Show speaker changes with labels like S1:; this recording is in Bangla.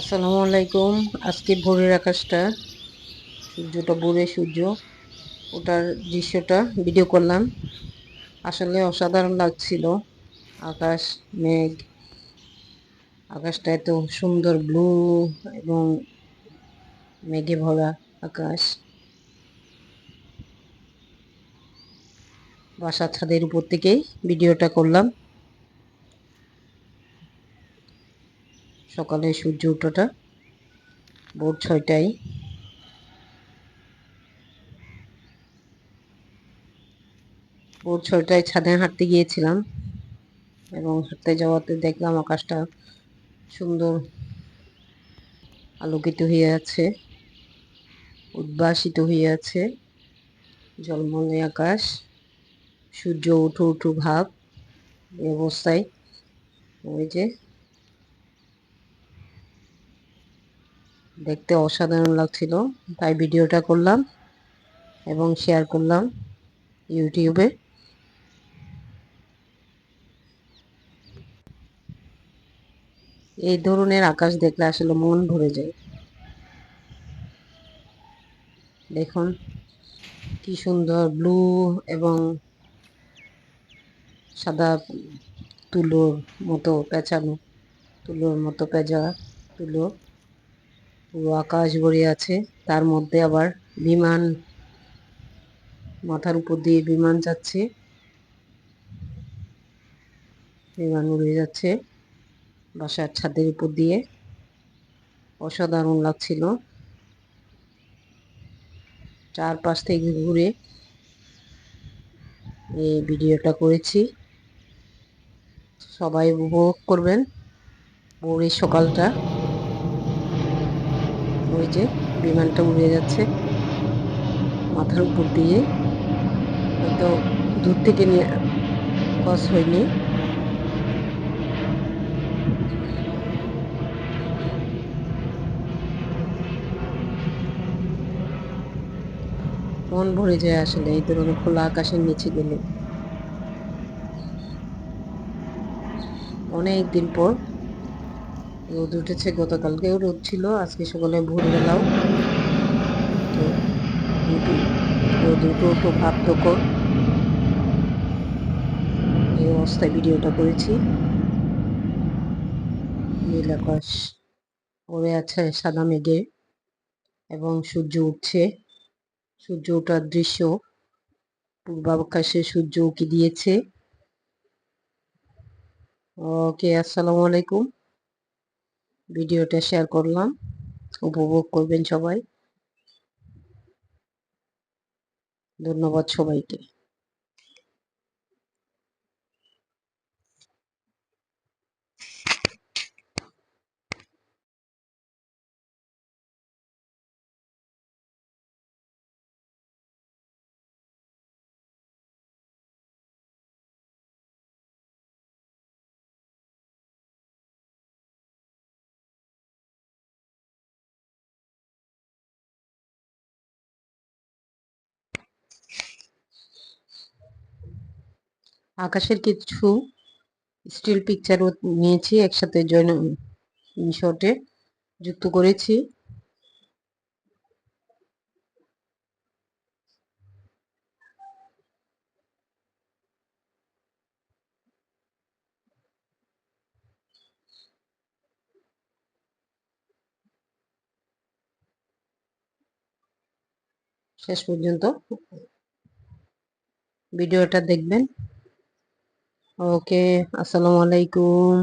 S1: আসসালামু আলাইকুম। আজকে ভোরের আকাশটা, সূর্যটা ভোরে সূর্য, ওটার দৃশ্যটা ভিডিও করলাম। আসলে অসাধারণ লাগছিল। আকাশ, মেঘ, আকাশটা এত সুন্দর ব্লু এবং মেঘে ভরা আকাশ। বাসার ছাদের উপর থেকেই ভিডিওটা করলাম। সকালে সূর্য ওঠাটা ভোর ছয়টায়। ভোর ছয়টায় ছাদে হাঁটতে গিয়েছিলাম এবং হাঁটতে যাওয়াতে দেখলাম আকাশটা সুন্দর আলোকিত হয়ে আছে, উদ্ভাসিত হয়ে আছে জলমলে আকাশ, সূর্য উঠু উঠু ভাব এই অবস্থায়। ওই যে দেখতে অসাধারণ লাগছিল, তাই ভিডিওটা করলাম এবং শেয়ার করলাম ইউটিউবে। এই ধরনের আকাশ দেখলে আসলে মন ভরে যায়। দেখুন, কি সুন্দর ব্লু এবং সাদা তুলোর মতো পেঁচানো, তুলোর মতো পেঁচা তুলো। পুরো আকাশ ভরে আছে। তার মধ্যে আবার বিমান, মাথার উপর দিয়ে বিমান যাচ্ছে। বিমান উড়ে যাচ্ছে বাসার ছাদের উপর দিয়ে। অসাধারণ লাগছিল। চারপাশ থেকে ঘুরে এই ভিডিওটা করেছি। সবাই উপভোগ করবেন। ভোরের সকালটা। ওই যে বিমানটা উড়ে যাচ্ছে। মাথার উপর দিয়ে। হয়তো দূর থেকে নিয়ে কস হয়নি। মন ভরে যায় আসলে এই ধরনের খোলা আকাশের নিচে গেলে। অনেক দিন পর রোদ উঠেছে, গতকালকেও রোদ ছিল, আজকে সকালে ভোরবেলাও। তো রোদ উঠো উঠো, ভাব তখন এই অবস্থায় ভিডিওটা করেছি। নীল আকাশ পড়ে আছে সাদা মেঘে এবং সূর্য উঠছে। সূর্য ওঠার দৃশ্য পূর্বাকাশে সূর্য উকি দিয়েছে। ওকে, আসসালামু আলাইকুম। ভিডিওটা শেয়ার করলাম। উপভোগ করবেন সবাই। ধন্যবাদ সবাইকে। আকাশের কিছু স্টিল পিকচারও নিয়েছি একসাথে জয়েন শটে যুক্ত করেছি। শেষ পর্যন্ত ভিডিওটা দেখবেন। ওকে আসসালামু আলাইকুম